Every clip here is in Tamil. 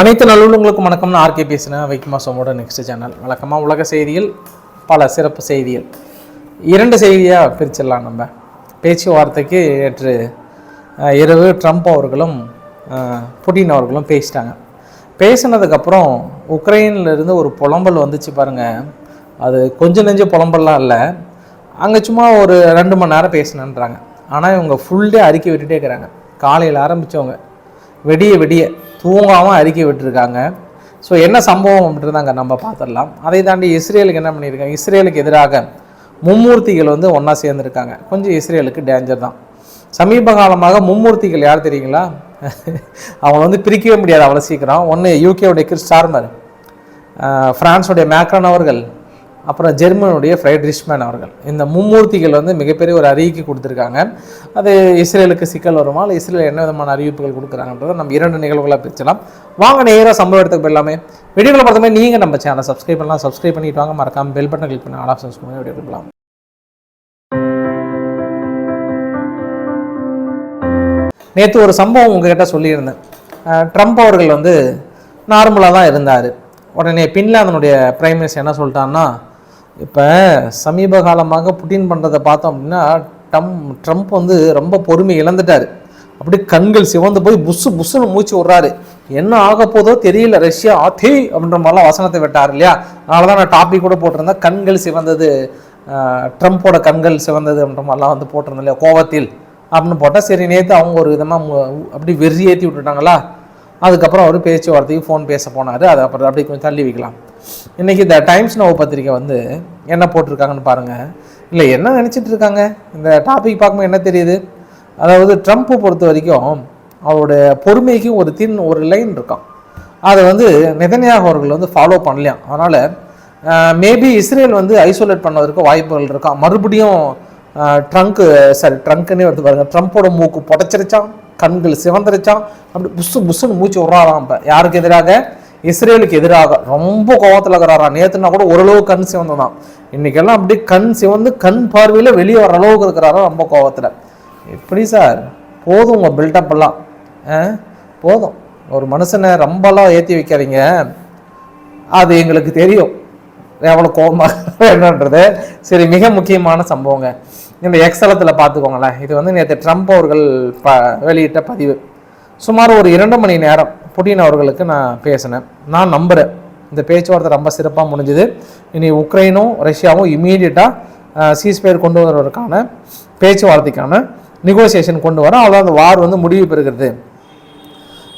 அனைத்து நல்லுள்ளங்களுக்கும் வணக்கம்னு ஆர்கே பேசினேன் வைக்குமா சோமோட நெக்ஸ்ட் சேனல் வழக்கமாக உலக செய்தியில் பல சிறப்பு செய்திகள். இரண்டு செய்தியாக பிரிச்சிடலாம் நம்ம. பேச்சுவார்த்தைக்கு நேற்று இரவு ட்ரம்ப் அவர்களும் புட்டின் அவர்களும் பேசிட்டாங்க. பேசினதுக்கப்புறம் உக்ரைன்லேருந்து ஒரு புலம்பல் வந்துச்சு பாருங்கள் அது கொஞ்சம் நெஞ்ச புலம்பல்லாம் இல்லை. அங்கே சும்மா ஒரு ரெண்டு மணி நேரம் பேசினேன்றாங்க. ஆனால் இவங்க ஃபுல் டே அறிக்கை விட்டுட்டே இருக்கிறாங்க. காலையில் ஆரம்பித்தவங்க வெடிய வெடிய தூங்காமல் அறிக்கை விட்டுருக்காங்க. ஸோ என்ன சம்பவம் அப்படின்றதாங்க நம்ம பார்த்துடலாம் அதை தாண்டி இஸ்ரேலுக்கு என்ன பண்ணியிருக்காங்க? இஸ்ரேலுக்கு எதிராக மும்மூர்த்திகள் வந்து ஒன்றா சேர்ந்துருக்காங்க. கொஞ்சம் இஸ்ரேலுக்கு டேஞ்சர் தான். சமீப காலமாக மும்மூர்த்திகள் யார் தெரியுங்களா? அவங்க வந்து பிரிக்கவே முடியாது அவ்வளோ சீக்கிரம். ஒன்று யூகேவுடைய கிறிஸ் ஸ்டார்மர் ஆஹ் மேக்ரான் அவர்கள் அப்புறம் ஜெர்மனுடைய ஃப்ரைட்ரிஷ்மேன் அவர்கள். இந்த மும்மூர்த்திகள் வந்து மிகப்பெரிய ஒரு அறிவிக்கை கொடுத்துருக்காங்க. அது இஸ்ரேலுக்கு சிக்கல் வருமா? இல்லை இஸ்ரேல் என்ன விதமான அறிவிப்புகள் கொடுக்குறாங்கன்றதை நம்ம இரண்டு நிகழ்வுகளாக பிரிச்சலாம் வாங்க நேராக சம்பவம் எடுத்துக்கு போயிடலாமே. வீடியோவில் பார்த்தோமே நீங்கள் நம்ம சேனலை சப்ஸ்கிரைப் பண்ணலாம். சப்ஸ்கிரைப் பண்ணிட்டு வாங்க. மறக்காமல் பெல் பட்டன் கிளிக் பண்ணி ஆல் ஆப்ஷன்ஸ் பண்ணி வீடியோ எடுக்கலாம். நேற்று ஒரு சம்பவம் உங்ககிட்ட சொல்லியிருந்தேன். ட்ரம்ப் அவர்கள் வந்து நார்மலாக தான் இருந்தார். உடனே பின்லாந்தனுடைய பிரைம் மினிஸ்டர் என்ன சொல்லிட்டான்னா இப்போ சமீப காலமாக புட்டின் பண்ணுறதை பார்த்தோம் அப்படின்னா டம் ட்ரம்ப் வந்து ரொம்ப பொறுமை இழந்துட்டார். அப்படி கண்கள் சிவந்து போய் புஸ்ஸு புஸ்ஸுன்னு மூச்சு விட்றாரு. என்ன ஆக போதோ தெரியல ரஷ்யா ஆத்தே அப்படின்ற மாதிரிலாம் வசனத்தை விட்டார் இல்லையா? அதனால தான் நான் டாபிக் கூட போட்டிருந்தேன். கண்கள் சிவந்தது ட்ரம்ப்போட கண்கள் சிவந்தது அப்படின்ற மாதிரிலாம் வந்து போட்டிருந்தேன் இல்லையா கோவத்தில். அப்படின்னு போட்டால் சரி நேற்று அவங்க ஒரு விதமாக அப்படி வெறி ஏற்றி விட்டுட்டாங்களா? அதுக்கப்புறம் அவர் பேச்சுவார்த்தைக்கு ஃபோன் பேச போனார். அதை அப்புறம் அப்படி கொஞ்சம் தள்ளி வைக்கலாம். இன்றைக்கி இந்த டைம்ஸ் நோ பத்திரிக்கை வந்து என்ன போட்டிருக்காங்கன்னு பாருங்கள் இல்லை என்ன நினச்சிட்டு இருக்காங்க? இந்த டாபிக் பார்க்கும்போது என்ன தெரியுது? அதாவது ட்ரம்ப்பை பொறுத்த வரைக்கும் அவரோட பொறுமைக்கு ஒரு தின் ஒரு லைன் இருக்கான். அதை வந்து நெதன்யாகு அவர்கள் வந்து ஃபாலோ பண்ணலையாம் அதனால் மேபி இஸ்ரேல் வந்து ஐசோலேட் பண்ணுவதற்கு வாய்ப்புகள் இருக்கான் மறுபடியும் ட்ரங்க்கு சாரி ட்ரங்க்குன்னே வந்து பாருங்கள் ட்ரம்ப்போட மூக்கு புடச்சிருச்சான் கண்கள் சிவந்திருச்சான் அப்படி புஸ்ஸு புஸ்ஸுன்னு மூச்சு விட்றாராம் இப்போ. யாருக்கு எதிராக? இஸ்ரேலுக்கு எதிராக ரொம்ப கோவத்தில் இருக்கிறாரா? நேற்றுனா கூட ஓரளவு கண் சிவந்ததான் இன்றைக்கெல்லாம் அப்படி கண் சிவந்து கண் பார்வையில் வெளியே வர அளவுக்கு இருக்கிறாரா ரொம்ப கோவத்தில். எப்படி சார்? போதும் உங்கள் பில்டப் எல்லாம். ஆ? போதும். ஒரு மனுஷனை ரொம்பலாம் ஏற்றி வைக்காதீங்க. அது எங்களுக்கு தெரியும். எவ்வளோ கோபமாக என்னன்றது. சரி மிக முக்கியமான சம்பவங்க. இந்த எக்ஸலத்தில் பார்த்துக்கோங்களேன். இது வந்து நேற்று ட்ரம்ப் அவர்கள் ப வெளியிட்ட பதிவு. சுமார் ஒரு இரண்டு மணி நேரம் புட்டின் அவர்களுக்கு நான் பேசினேன். நான் நம்புகிறேன் இந்த பேச்சுவார்த்தை ரொம்ப சிறப்பாக முடிஞ்சுது. இனி உக்ரைனும் ரஷ்யாவும் இம்மீடியட்டாக சீஸ்பயர் கொண்டு வருவதற்கான பேச்சுவார்த்தைக்கான நெகோசியேஷன் கொண்டு வரோம். அவ்வளோ அந்த வார் வந்து முடிவு பெறுகிறது.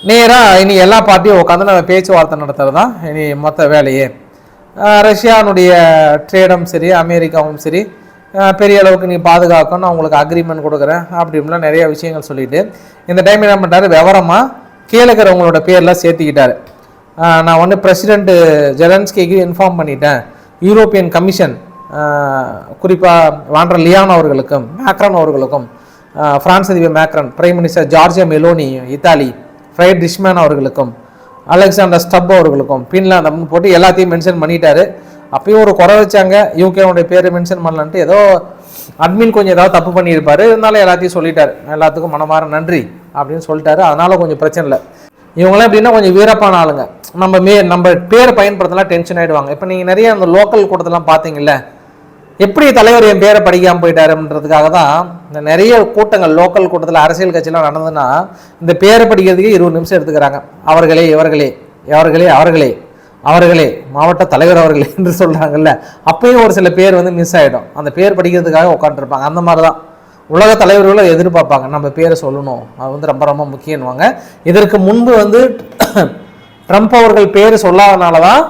நேராக இனி எல்லா பார்ட்டியும் உட்காந்து நம்ம பேச்சுவார்த்தை நடத்துகிறது தான் இனி மொத்த வேலையே. ரஷ்யானுடைய ட்ரேடும் சரி அமெரிக்காவும் சரி பெரிய அளவுக்கு நீ பாதுகாக்கணும் நான் உங்களுக்கு அக்ரிமெண்ட் கொடுக்குறேன் அப்படி இப்படிலாம் நிறைய விஷயங்கள் சொல்லிட்டு இந்த டைம் என்ன பண்ணுறாரு விவரமாக கீழே இருக்கிறவங்களோட பேர்லாம் சேர்த்துக்கிட்டாரு. நான் வந்து பிரசிடெண்ட்டு ஜெலன்ஸ்கிக்கு இன்ஃபார்ம் பண்ணிட்டேன். யூரோப்பியன் கமிஷன் குறிப்பாக வாண்டர் லியான் அவர்களுக்கும் மேக்ரான் அவர்களுக்கும் ஃப்ரான்ஸ் அதிபர் Macron prime minister Giorgia Meloni Italy Friedrich ரிஷ்மேன் அவர்களுக்கும் அலெக்சாண்டர் ஸ்டப் அவர்களுக்கும் பின்லாந்து அப்படின்னு போட்டு எல்லாத்தையும் மென்ஷன் பண்ணிட்டாரு. அப்பயும் ஒரு குறை வச்சாங்க. யூகேவுடைய பேரை மென்ஷன் பண்ணலான்ட்டு ஏதோ அட்மின் கொஞ்சம் ஏதாவது தப்பு பண்ணியிருப்பாரு. இருந்தாலும் எல்லாத்தையும் சொல்லிட்டார். எல்லாத்துக்கும் மனமாற நன்றி. அப்படின்னு சொல்லிட்டாரு. அதனால கொஞ்சம் பிரச்சனை இல்லை. இவங்களாம் எப்படின்னா கொஞ்சம் வீரப்பான ஆளுங்க. நம்ம மே நம்ம பேரை பயன்படுத்தலாம் டென்ஷன் ஆகிடுவாங்க இப்போ நீங்கள் நிறைய அந்த லோக்கல் கூட்டத்தெல்லாம் பார்த்தீங்கல்ல எப்படி தலைவர் என் பேரை படிக்காமல் போயிட்டாருன்றதுக்காக தான் இந்த நிறைய கூட்டங்கள் லோக்கல் கூட்டத்தில் அரசியல் கட்சியெலாம் நடந்ததுன்னா இந்த பேரை படிக்கிறதுக்கே இருபது நிமிஷம் எடுத்துக்கிறாங்க. அவர்களே இவர்களே அவர்களே அவர்களே அவர்களே மாவட்ட தலைவர் அவர்களே என்று சொல்கிறாங்கல்ல அப்பயும் ஒரு சில பேர் வந்து மிஸ் ஆகிடும் அந்த பேர் படிக்கிறதுக்காக உட்காந்துருப்பாங்க அந்த மாதிரி தான் உலக தலைவர்களை எதிர்பார்ப்பாங்க. நம்ம பேரை சொல்லணும். அது வந்து ரொம்ப ரொம்ப முக்கியம்வாங்க இதற்கு முன்பு வந்து ட்ரம்ப் அவர்கள் பேர் சொல்லாதனால தான்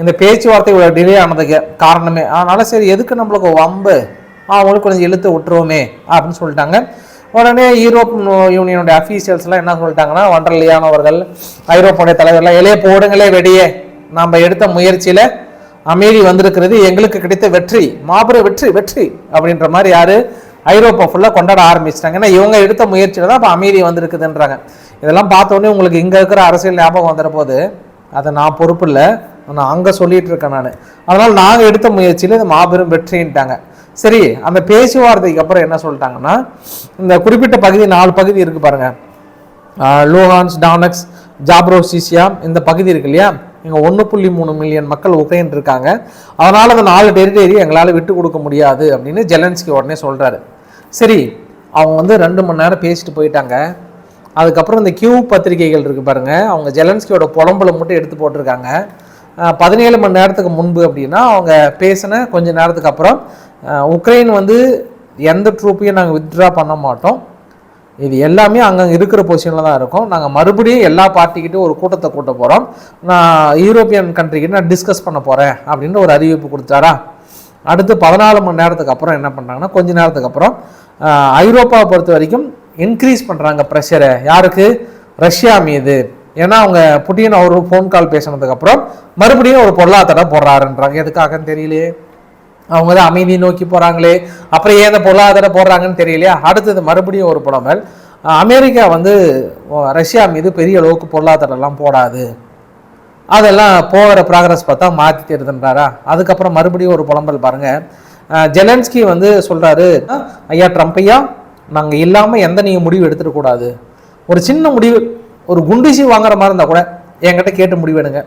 இந்த பேச்சுவார்த்தை இவ்வளோ டிலே ஆனதுக்கு காரணமே. அதனால் சரி எதுக்கு நம்மளுக்கு வம்பு? அவங்களுக்கு கொஞ்சம் இழுத்து விட்டுருவோமே அப்படின்னு சொல்லிட்டாங்க. உடனே யூரோப் யூனியனுடைய அஃபீஷியல்ஸ்லாம் என்ன சொல்லிட்டாங்கன்னா வண்டர்லியான் ஐரோப்பாவுடைய தலைவர்லாம் எலே போடுங்களே வெடியே. நாம் எடுத்த முயற்சியில் அமைதி வந்திருக்கிறது. எங்களுக்கு கிடைத்த வெற்றி. மாபெரும் வெற்றி வெற்றி. அப்படின்ற மாதிரி யார் ஐரோப்பா ஃபுல்லாக கொண்டாட ஆரம்பிச்சிட்டாங்க. ஏன்னா இவங்க எடுத்த முயற்சியில் தான் இப்போ அமைதி வந்திருக்குதுன்றாங்க. இதெல்லாம் பார்த்த உடனே உங்களுக்கு இங்கே இருக்கிற அரசியல் ஞாபகம் வந்துட போது அதை நான் பொறுப்பு இல்லை. நான் அங்கே சொல்லிட்டு இருக்கேன் நான். அதனால் நாங்கள் எடுத்த முயற்சியில் இது மாபெரும் வெற்றின்ட்டாங்க. சரி அந்த பேச்சுவார்த்தைக்கு அப்புறம் என்ன சொல்லிட்டாங்கன்னா இந்த குறிப்பிட்ட பகுதி நாலு பகுதி இருக்கு பாருங்க. லூஹான்ஸ் டானக்ஸ் ஜாப்ரோசிசியா இந்த பகுதி இருக்கு இல்லையா? இங்கே ஒன்று புள்ளி மூணு மில்லியன் மக்கள் உக்ரைன் இருக்காங்க அதனால் அந்த நாலு டெரிட்டரி எங்களால் விட்டு கொடுக்க முடியாது அப்படின்னு ஜெலன்ஸ்கி உடனே சொல்கிறாரு சரி அவங்க வந்து ரெண்டு மணி நேரம் பேசிட்டு போயிட்டாங்க. அதுக்கப்புறம் இந்த கியூ பத்திரிகைகள் இருக்குது பாருங்கள் அவங்க ஜெலன்ஸ்கியோட புலம்பலை மட்டும் எடுத்து போட்டிருக்காங்க. பதினேழு மணி நேரத்துக்கு முன்பு அப்படின்னா அவங்க பேசின கொஞ்ச நேரத்துக்கு அப்புறம் உக்ரைன் வந்து எந்த ட்ரூப்பையும் நாங்கள் வித்ட்ரா பண்ண மாட்டோம். இது எல்லாமே அங்கங்கே இருக்கிற பொசிஷனில் தான் இருக்கும். நாங்கள் மறுபடியும் எல்லா பார்ட்டிக்கிட்டும் ஒரு கூட்டத்தை கூட்ட போகிறோம் நான் யூரோப்பியன் கண்ட்ரிக்கிட்ட நான் டிஸ்கஸ் பண்ண போகிறேன் அப்படின்னு ஒரு அறிவிப்பு கொடுத்தாரா? அடுத்து பதினாலு மணி நேரத்துக்கு அப்புறம் என்ன பண்ணுறாங்கன்னா கொஞ்ச நேரத்துக்கு அப்புறம் ஐரோப்பாவை பொறுத்த வரைக்கும் இன்க்ரீஸ் பண்ணுறாங்க ப்ரெஷரை யாருக்கு? ரஷ்யா மீது. ஏன்னா அவங்க புட்டின் அவர் ஃபோன் கால் பேசினதுக்கப்புறம் மறுபடியும் ஒரு பொருளாதாரம் போடுறாருன்றாங்க. எதுக்காகன்னு தெரியலையே. அவங்க தான் அமைதியை நோக்கி போகிறாங்களே அப்புறம் ஏன் பொருளாதார போடுறாங்கன்னு தெரியலையா? அடுத்தது மறுபடியும் ஒரு புலம்பல். அமெரிக்கா வந்து ரஷ்யா மீது பெரிய அளவுக்கு பொருளாதாரம்லாம் போடாது. அதெல்லாம் போகிற ப்ராக்ரஸ் பார்த்தா மாற்றி தருதுன்றாரா அதுக்கப்புறம் மறுபடியும் ஒரு புலம்பல் பாருங்கள் ஜெலன்ஸ்கி வந்து சொல்கிறாரு ஐயா ட்ரம்ப் ஐயா நாங்கள் இல்லாமல் எந்த நீங்கள் முடிவு எடுத்துடக்கூடாது. ஒரு சின்ன முடிவு ஒரு குண்டிசி வாங்குற மாதிரி இருந்தால் கூட என்கிட்ட கேட்டு முடிவு எடுங்க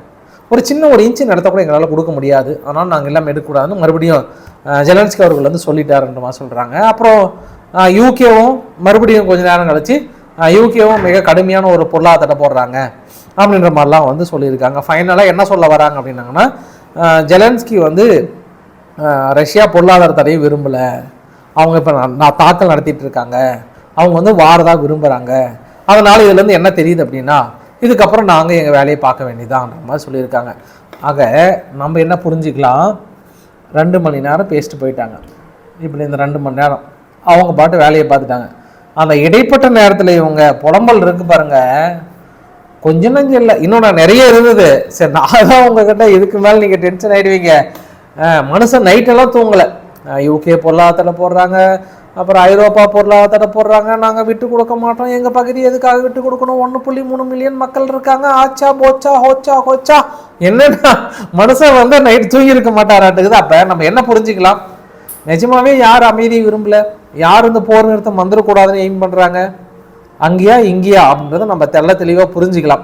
ஒரு சின்ன ஒரு இன்ச்சு நடத்த கூட எங்களால் கொடுக்க முடியாது. அதனால் நாங்கள் எல்லாம் எடுக்கக்கூடாதுன்னு மறுபடியும் ஜெலன்ஸ்கி அவர்கள் வந்து சொல்லிட்டாருன்றமா சொல்கிறாங்க அப்புறம் யூகேவும் மறுபடியும் கொஞ்ச நேரம் கழிச்சு யூகேவும் மிக கடுமையான ஒரு பொருளாதார போடுறாங்க அப்படின்ற மாதிரிலாம் வந்து சொல்லியிருக்காங்க. ஃபைனலாக என்ன சொல்ல வராங்க அப்படின்னாங்கன்னா ஜெலன்ஸ்கி வந்து ரஷ்யா பொருளாதார தடையை விரும்பலை. அவங்க இப்போ நான் தாக்கல் நடத்திட்டு இருக்காங்க. அவங்க வந்து வாரதாக விரும்புகிறாங்க அதனால் இதுலேருந்து என்ன தெரியுது அப்படின்னா இதுக்கப்புறம் நாங்கள் எங்கள் வேலையை பார்க்க வேண்டியதான்ற மாதிரி சொல்லியிருக்காங்க. ஆக நம்ம என்ன புரிஞ்சுக்கலாம்? ரெண்டு மணி நேரம் பேசிட்டு போயிட்டாங்க. இப்படி இந்த ரெண்டு மணி நேரம். அவங்க பாட்டு வேலையை பார்த்துட்டாங்க. அந்த இடைப்பட்ட நேரத்தில் இவங்க புலம்பல் இருக்கு பாருங்க. கொஞ்சம் நஞ்சம் இல்லை. இன்னும் நான் நிறைய இருந்தது. சரி நான் தான் உங்ககிட்ட இதுக்கு மேலே நீங்கள் டென்ஷன் ஆகிடுவீங்க மனுஷன் நைட்டெல்லாம் தூங்கலை. யூகே பொருளாதாரத்தில் போடுறாங்க. அப்புறம் ஐரோப்பா பொருளாதாரத்தை போடுறாங்க. நாங்கள் விட்டு கொடுக்க மாட்டோம். எங்கள் பகுதி எதுக்காக விட்டு கொடுக்கணும்? ஒன்று புள்ளி மூணு மில்லியன் மக்கள் இருக்காங்க. ஆச்சா போச்சா ஹோச்சா ஹோச்சா. என்னென்னா மனுஷன் வந்து நைட் தூங்கி இருக்க மாட்டாராட்டுக்குது. அப்போ நம்ம என்ன புரிஞ்சுக்கலாம்? நிஜமாவே யார் அமைதியை விரும்பல? யார் இந்த போர் நிறுத்தம் வந்துடக்கூடாதுன்னு எய்ம் பண்ணுறாங்க அங்கேயா இங்கேயா அப்படின்றத நம்ம தெள்ள தெளிவாக புரிஞ்சுக்கலாம்.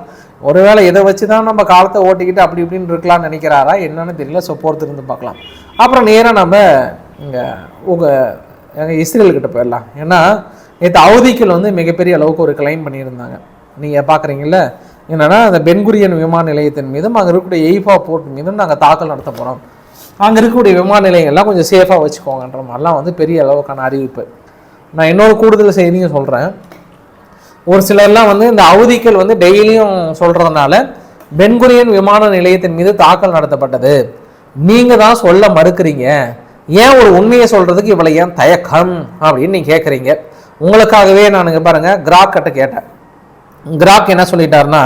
ஒருவேளை இதை வச்சு தான் நம்ம காலத்தை ஓட்டிக்கிட்டு அப்படி இப்படின்னு இருக்கலாம்னு நினைக்கிறாரா? என்னன்னு தெரியல. ஸோ இருந்து பார்க்கலாம். அப்புறம் நேராக நம்ம இங்கே உங்கள் எங்கள் இஸ்ரேல்கிட்ட போயிடலாம். ஏன்னா நேற்று அவதிக்கள் வந்து மிகப்பெரிய அளவுக்கு ஒரு கிளைம் பண்ணியிருந்தாங்க. நீங்கள் பார்க்குறீங்கள என்னென்னா அந்த பென்குரியன் விமான நிலையத்தின் மீதும் அங்கே இருக்கக்கூடிய எய்ஃபா போர்ட் மீதும் நாங்கள் தாக்கல் நடத்த போகிறோம் அங்கே இருக்கக்கூடிய விமான நிலையங்கள்லாம் கொஞ்சம் சேஃபாக வச்சுக்கோங்கன்ற மாதிரிலாம் வந்து பெரிய அளவுக்கான அறிவிப்பு. நான் இன்னொரு கூடுதல் செய்தியும் சொல்கிறேன் ஒரு சிலர்லாம் வந்து இந்த அவதிக்கள் வந்து டெய்லியும் சொல்கிறதுனால பென்குரியன் விமான நிலையத்தின் மீது தாக்கல் நடத்தப்பட்டது. நீங்கள் தான் சொல்ல மறுக்கிறீங்க. ஏன் ஒரு உண்மையை சொல்கிறதுக்கு இவ்வளோ ஏன் தயக்கம் அப்படின்னு நீங்கள் கேட்குறீங்க உங்களுக்காகவே நான் பாருங்கள் பாருங்க கிராக் கிட்ட கேட்டேன். கிராக் என்ன சொல்லிட்டாருன்னா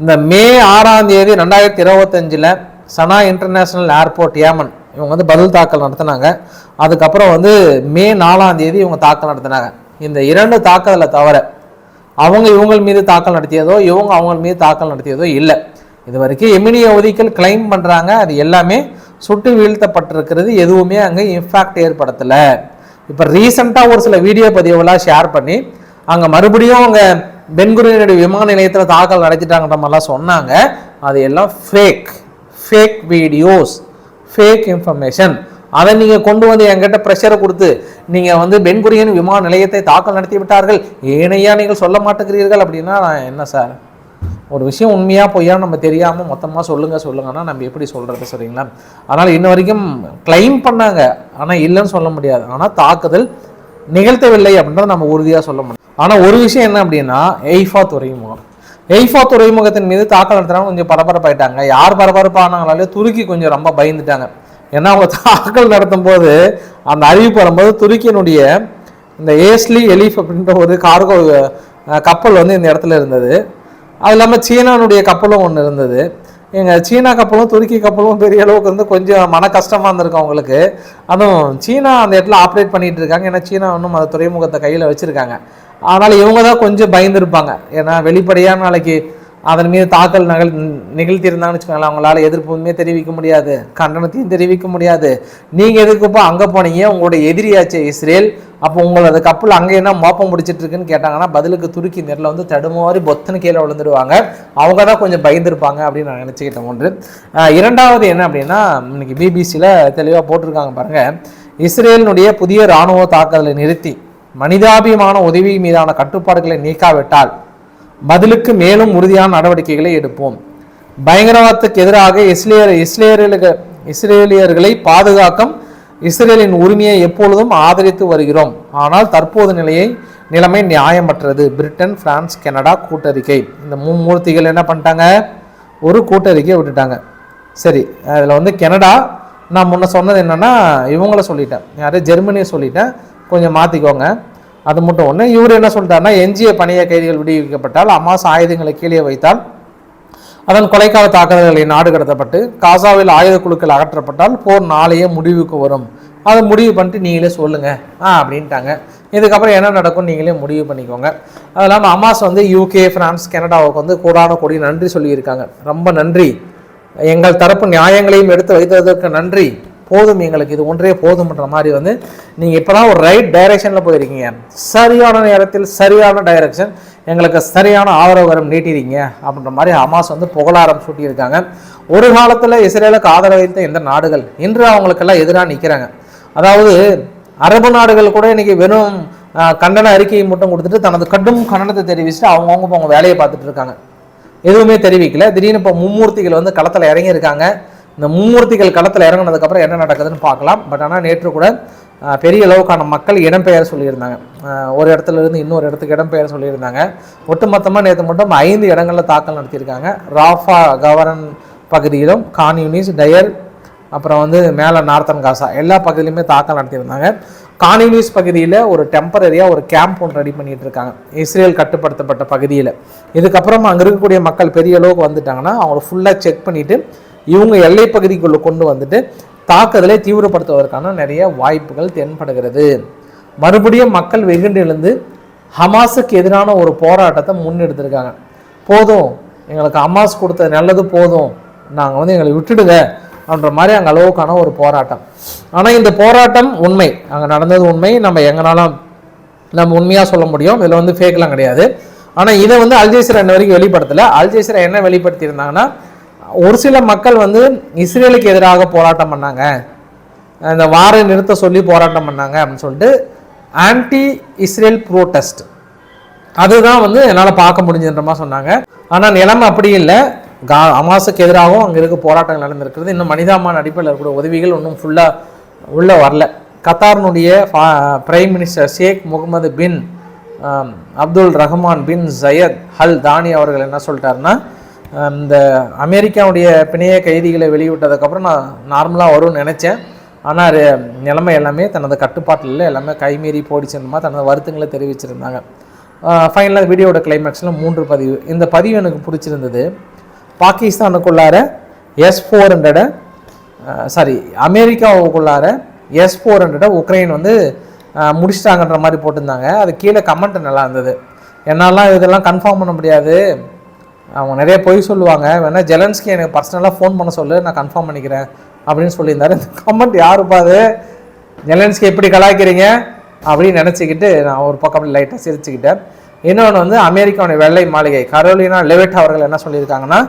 இந்த மே ஆறாம் தேதி ரெண்டாயிரத்தி இருபத்தஞ்சில் சனா இன்டர்நேஷ்னல் ஏர்போர்ட் ஏமன் இவங்க வந்து பதில் தாக்கல் நடத்தினாங்க. அதுக்கப்புறம் வந்து மே நாலாம் தேதி இவங்க தாக்கல் நடத்தினாங்க. இந்த இரண்டு தாக்குதலை தவிர அவங்க இவங்க மீது தாக்கல் நடத்தியதோ இவங்க அவங்க மீது தாக்கல் நடத்தியதோ இல்லை. இது வரைக்கும் எமினி அவதிகள் கிளைம் பண்ணுறாங்க அது எல்லாமே சுட்டு வீழ்த்தப்பட்டிருக்கிறது எதுவுமே அங்கே இம்பாக்ட் ஏற்படுத்தலை. இப்போ ரீசெண்டாக ஒரு சில வீடியோ பதிவுலாம் ஷேர் பண்ணி அங்கே மறுபடியும் அவங்க பென்குரியனுடைய விமான நிலையத்தில் தாக்கல் நடத்திட்டாங்கன்ற மாதிரிலாம் சொன்னாங்க. அது எல்லாம் fake fake videos fake information அதை நீங்கள் கொண்டு வந்து என்கிட்ட ப்ரெஷரை கொடுத்து நீங்கள் வந்து பென்குரியன் விமான நிலையத்தை தாக்கல் நடத்தி விட்டார்கள் ஏனையா நீங்கள் சொல்ல மாட்டேங்கிறீர்கள் அப்படின்னா நான் என்ன சார்? ஒரு விஷயம் உண்மையாக பொய்யா நம்ம தெரியாமல் மொத்தமாக சொல்லுங்க சொல்லுங்கன்னா நம்ம எப்படி சொல்கிறது சரிங்களா? அதனால் இன்ன வரைக்கும் கிளைம் பண்ணாங்க. ஆனால் இல்லைன்னு சொல்ல முடியாது. ஆனால் தாக்குதல் நிகழ்த்தவில்லை அப்படின்றத நம்ம உறுதியாக சொல்ல முடியும். ஆனால் ஒரு விஷயம் என்ன அப்படின்னா எய்ஃபா துறைமுகம். எய்ஃபா துறைமுகத்தின் மீது தாக்கல் நடத்துறவங்க கொஞ்சம் பரபரப்பாயிட்டாங்க. யார் பரபரப்பானாங்களாலே துருக்கி கொஞ்சம் ரொம்ப பயந்துட்டாங்க. ஏன்னா அவங்க தாக்கல் நடத்தும் போது அந்த அறிவிப்பு வரும்போது துருக்கியினுடைய இந்த ஏஸ்லி எலிஃப் அப்படின்ற ஒரு கார்கோ கப்பல் வந்து இந்த இடத்துல இருந்தது. அது இல்லாமல் சீனானுடைய கப்பலும் ஒன்று இருந்தது. எங்கள் சீனா கப்பலும் துருக்கி கப்பலும் பெரிய அளவுக்கு வந்து கொஞ்சம் மன கஷ்டமாக இருந்திருக்கு அவங்களுக்கு. அதுவும் சீனா அந்த இடத்துல ஆப்ரேட் பண்ணிகிட்டு இருக்காங்க. ஏன்னா சீனா இன்னும் அந்த துறைமுகத்தை கையில் வச்சுருக்காங்க. அதனால் இவங்க தான் கொஞ்சம் பயந்துருப்பாங்க. ஏன்னா வெளிப்படையாக நாளைக்கு அதன் மீது தாக்கல் நகல் நிகழ்த்தியிருந்தாங்கன்னு வச்சுக்கோங்களேன். அவங்களால எதிர்ப்புமே தெரிவிக்க முடியாது. கண்டனத்தையும் தெரிவிக்க முடியாது. நீங்கள் எதுக்குப்போ அங்கே போனீங்க? உங்களுடைய எதிரியாச்சு இஸ்ரேல். அப்போ உங்களோட கப்பல் அங்கே என்ன மோப்பம் முடிச்சிட்டு இருக்குன்னு கேட்டாங்கன்னா பதிலுக்கு துருக்கி நேரில் வந்து தடுமாறி பொத்தன்னு கீழே விழுந்துடுவாங்க அவங்க தான் கொஞ்சம் பயந்துருப்பாங்க அப்படின்னு நான் நினச்சிக்கிட்டேன் ஒன்று. இரண்டாவது என்ன அப்படின்னா இன்னைக்கு பிபிசியில் தெளிவாக போட்டிருக்காங்க பாருங்கள் இஸ்ரேலினுடைய புதிய இராணுவ தாக்குதலை நிறுத்தி மனிதாபிமான உதவி மீதான கட்டுப்பாடுகளை நீக்காவிட்டால் பதிலுக்கு மேலும் உறுதியான நடவடிக்கைகளை எடுப்போம். பயங்கரவாதத்துக்கு எதிராக இஸ்ரேல் இஸ்ரேலுக்கு இஸ்ரேலியர்களை பாதுகாக்கும் இஸ்ரேலின் உரிமையை எப்பொழுதும் ஆதரித்து வருகிறோம். ஆனால் தற்போது நிலையை நிலைமை நியாயமற்றது. பிரிட்டன் பிரான்ஸ் கனடா கூட்டறிக்கை. இந்த மும்மூர்த்திகள் என்ன பண்ணிட்டாங்க? ஒரு கூட்டறிக்கையை விட்டுட்டாங்க. சரி அதில் வந்து கனடா நான் முன்ன சொன்னது என்னன்னா இவங்கள சொல்லிட்டேன். யார்? ஜெர்மனியை சொல்லிட்டேன். கொஞ்சம் மாற்றிக்கோங்க அது மட்டும் ஒன்று இவர் என்ன சொல்லிட்டாருன்னா எஞ்சிய பணிய கைதிகள் விடுவிக்கப்பட்டால் அமாஸ் ஆயுதங்களை கீழே வைத்தால் அதன் கொலைக்கால தாக்குதல்களை நாடு கடத்தப்பட்டு காசாவில் ஆயுத குழுக்கள் அகற்றப்பட்டால் போர் நாளையே முடிவுக்கு வரும். அதை முடிவு பண்ணிட்டு நீங்களே சொல்லுங்க. ஆ அப்படின்ட்டாங்க. இதுக்கப்புறம் என்ன நடக்கும் நீங்களே முடிவு பண்ணிக்கோங்க. அது இல்லாமல் அமாஸ் வந்து யூகே பிரான்ஸ் கனடாவுக்கு வந்து கூடான கொடி நன்றி சொல்லியிருக்காங்க. ரொம்ப நன்றி. எங்கள் தரப்பு நியாயங்களையும் எடுத்து வைத்ததற்கு நன்றி. போதும் எங்களுக்கு இது ஒன்றே போதும்ன்ற மாதிரி வந்து நீங்கள் இப்போ தான் ஒரு ரைட் டைரக்ஷனில் போயிருக்கீங்க. சரியான நேரத்தில் சரியான டைரக்ஷன் எங்களுக்கு சரியான ஆதரவரம் நீட்டிருக்கீங்க அப்படின்ற மாதிரி ஹமாஸ் வந்து புகழாரம் சூட்டியிருக்காங்க. ஒரு காலத்தில் இஸ்ரேலுக்கு வைத்த இந்த நாடுகள் இன்று அவங்களுக்கெல்லாம் எதிராக நிற்கிறாங்க அதாவது அரபு நாடுகள் கூட இன்றைக்கி வெறும் கண்டன அறிக்கையை மட்டும் கொடுத்துட்டு தனது கடும் கண்டனத்தை தெரிவிச்சுட்டு அவங்கவுங்க அவங்க வேலையை பார்த்துட்டு இருக்காங்க. எதுவுமே தெரிவிக்கல. திடீர்னு இப்போ மும்மூர்த்திகள் வந்து களத்தில் இறங்கியிருக்காங்க. இந்த மும்மூர்த்திகள் களத்தில் இறங்குனதுக்கப்புறம் என்ன நடக்குதுன்னு பார்க்கலாம். பட் ஆனால் நேற்று கூட பெரிய அளவுக்கான மக்கள் இடம்பெயர் சொல்லியிருந்தாங்க. ஒரு இடத்துல இருந்து இன்னொரு இடத்துக்கு இடம்பெயர் சொல்லியிருந்தாங்க. ஒட்டுமொத்தமாக நேற்று மட்டும் ஐந்து இடங்களில் தாக்கல் நடத்தியிருக்காங்க. ராஃபா கவரன் பகுதியிலும் கான்யூனிஸ் டயர் அப்புறம் வந்து மேலே நார்த்தன் காசா எல்லா பகுதியிலுமே தாக்கல் நடத்தியிருந்தாங்க. கானியூனிஸ் பகுதியில் ஒரு டெம்பரரியாக ஒரு கேம்ப் ஒன்று ரெடி பண்ணிட்டு இருக்காங்க இஸ்ரேல் கட்டுப்படுத்தப்பட்ட பகுதியில். இதுக்கப்புறம் அங்கே இருக்கக்கூடிய மக்கள் பெரிய அளவுக்கு வந்துட்டாங்கன்னா அவங்கள ஃபுல்லாக செக் பண்ணிவிட்டு இவங்க எல்லை பகுதிக்குள்ளே கொண்டு வந்துட்டு தாக்குதலை தீவிரப்படுத்துவதற்கான நிறைய வாய்ப்புகள் தென்படுகிறது. மறுபடியும் மக்கள் வெகுண்டு எழுந்து ஹமாஸுக்கு எதிரான ஒரு போராட்டத்தை முன்னெடுத்திருக்காங்க. போதும் எங்களுக்கு ஹமாஸ் கொடுத்த நல்லது போதும் நாங்கள் வந்து எங்களை விட்டுடுங்க அப்படின்ற மாதிரி அங்கே அளவுக்கான ஒரு போராட்டம். ஆனால் இந்த போராட்டம் உண்மை. அங்கே நடந்தது உண்மை. நம்ம எங்கனாலும் நம்ம உண்மையாக சொல்ல முடியும். இதில் வந்து ஃபேக்லாம் கிடையாது. ஆனால் இதை வந்து அல்ஜேசிரா இன்ன வரைக்கும் வெளிப்படுத்தலை. அல்ஜேசிரா என்ன வெளிப்படுத்தியிருந்தாங்கன்னா ஒரு சில மக்கள் வந்து இஸ்ரேலுக்கு எதிராக போராட்டம் பண்ணாங்க. இந்த வாரை நிறுத்த சொல்லி போராட்டம் பண்ணாங்க அப்படின்னு சொல்லிட்டு ஆன்டி இஸ்ரேல் ப்ரோட்டஸ்ட் அதுதான் வந்து என்னால் பார்க்க முடிஞ்சுன்ற மாதிரி சொன்னாங்க. ஆனால் நிலைமை அப்படி இல்லை. கா அமாசுக்கு எதிராகவும் அங்கே இருக்க போராட்டங்கள் நடந்திருக்கிறது. இன்னும் மனிதாமான அடிப்படையில் இருக்கக்கூடிய உதவிகள் இன்னும் ஃபுல்லாக உள்ளே வரல. கத்தாரினுடைய prime minister Sheikh Mohammed bin Abdul Rahman bin Jassim Al Thani அவர்கள் என்ன சொல்லிட்டாருன்னா இந்த அமெரிக்காவுடைய பிணைய கைதிகளை வெளியிட்டதுக்கப்புறம் நான் நார்மலாக வரும்னு நினச்சேன். ஆனால் நிலைமை எல்லாமே தனது கட்டுப்பாட்டில் இல்லை. எல்லாமே கைமீறி போடிச்சிருந்தமா தனது வருத்தங்களை தெரிவிச்சிருந்தாங்க. ஃபைனலாக வீடியோட கிளைமேக்ஸில் மூன்று பதிவு. இந்த பதிவு எனக்கு பிடிச்சிருந்தது. பாகிஸ்தானுக்குள்ளார எஸ் ஃபோர் ஹண்ட்ரடை சாரி அமெரிக்காவுக்குள்ளார எஸ் ஃபோர் ஹண்ட்ரடை உக்ரைன் வந்து முடிச்சிட்டாங்கன்ற மாதிரி போட்டிருந்தாங்க. அது கீழே கமெண்ட் நல்லா இருந்தது. என்னால் இதெல்லாம் கன்ஃபார்ம் பண்ண முடியாது. அவங்க நிறைய பொய் சொல்லுவாங்க. வேணால் ஜெலன்ஸ்கி எனக்கு பர்சனலாக ஃபோன் பண்ண சொல்லு நான் கன்ஃபார்ம் பண்ணிக்கிறேன் அப்படின்னு சொல்லியிருந்தாரு. இந்த கமெண்ட் யாருப்பா அது? ஜெலன்ஸ்கி எப்படி கலாய்க்கிறீங்க? அப்படின்னு நினச்சிக்கிட்டு நான் ஒரு பக்கம் லைட்டாக சிரிச்சுக்கிட்டேன். இன்னொன்று வந்து அமெரிக்காவுடைய வெள்ளை மாளிகை கரோலினா லெவெட் அவர்கள் என்ன சொல்லியிருக்காங்கன்னா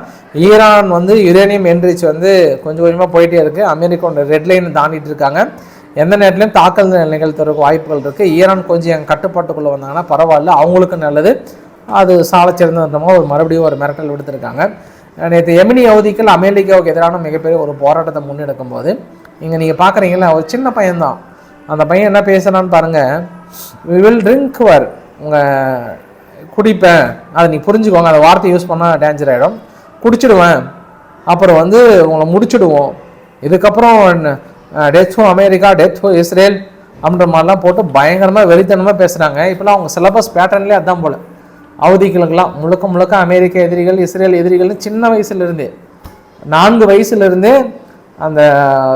ஈரான் வந்து யுரேனியம் என்ரிச் வந்து கொஞ்சம் கொஞ்சமாக போயிட்டே இருக்குது அமெரிக்காவோட ரெட் லைன் தாண்டிட்டு இருக்காங்க. எந்த நேரத்துலையும் தாக்கல் நிகழ்த்துறதுக்கு வாய்ப்புகள் இருக்குது ஈரான் கொஞ்சம் எங்கள் கட்டுப்பாட்டுக்குள்ளே வந்தாங்கன்னா பரவாயில்ல அவங்களுக்கு நல்லது. அது சாலச்சிறந்தமாக ஒரு மறுபடியும் ஒரு மிரட்டல் விடுத்திருக்காங்க. நேற்று எமினி அவதிக்கள் அமெரிக்காவுக்கு எதிரான மிகப்பெரிய ஒரு போராட்டத்தை முன்னெடுக்கும் போது இங்கே நீங்கள் பார்க்குறீங்களா ஒரு சின்ன பையன்தான். அந்த பையன் என்ன பேசுகிறான்னு பாருங்கள் வி வில் ட்ரிங்க் வர் உங்கள் குடிப்பேன். அதை நீ புரிஞ்சுக்கோங்க. அந்த வார்த்தை யூஸ் பண்ணால் டேஞ்சர் ஆகிடும் குடிச்சிடுவேன். அப்புறம் வந்து உங்களை முடிச்சுடுவோம். இதுக்கப்புறம் டெத் ஃபோ அமெரிக்கா டெத் ஃபோ இஸ்ரேல் அப்படின்ற மாதிரிலாம் போட்டு பயங்கரமாக வெறித்தனமாக பேசுகிறாங்க இப்போலாம் அவங்க சிலபஸ் பேட்டர்ன்லேயே அதான் போல். அவதிகளுக்கெல்லாம் முழுக்க முழுக்க அமெரிக்க எதிரிகள் இஸ்ரேல் எதிரிகள்னு சின்ன வயசுலேருந்தே நான்கு வயசுலேருந்தே அந்த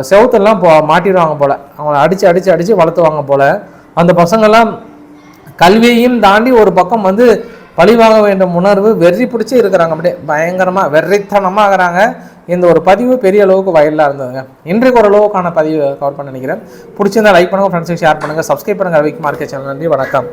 செவத்தெல்லாம் போ மாட்டிடுவாங்க போல். அவங்கள அடித்து அடித்து அடித்து வளர்த்துவாங்க போல். அந்த பசங்கள்லாம் கல்வியையும் தாண்டி ஒரு பக்கம் வந்து பழிவாங்க வேண்டும் உணர்வு வெறி பிடிச்சி இருக்கிறாங்க. அப்படியே பயங்கரமாக வெறித்தனமாக ஆகிறாங்க இந்த ஒரு பதிவு பெரிய அளவுக்கு வயலாக இருந்ததுங்க. இன்றைக்கு ஒரு அளவுக்கான பதிவு கவர் பண்ண நினைக்கிறேன். பிடிச்சிருந்தா லைக் பண்ணுங்கள் ஃப்ரெண்ட்ஸுக்கு ஷேர் பண்ணுங்கள் சப்ஸ்கிரைப் பண்ணுங்கள் ரவிக்கு மார்க்கெட் சேனல் நன்றி வணக்கம்.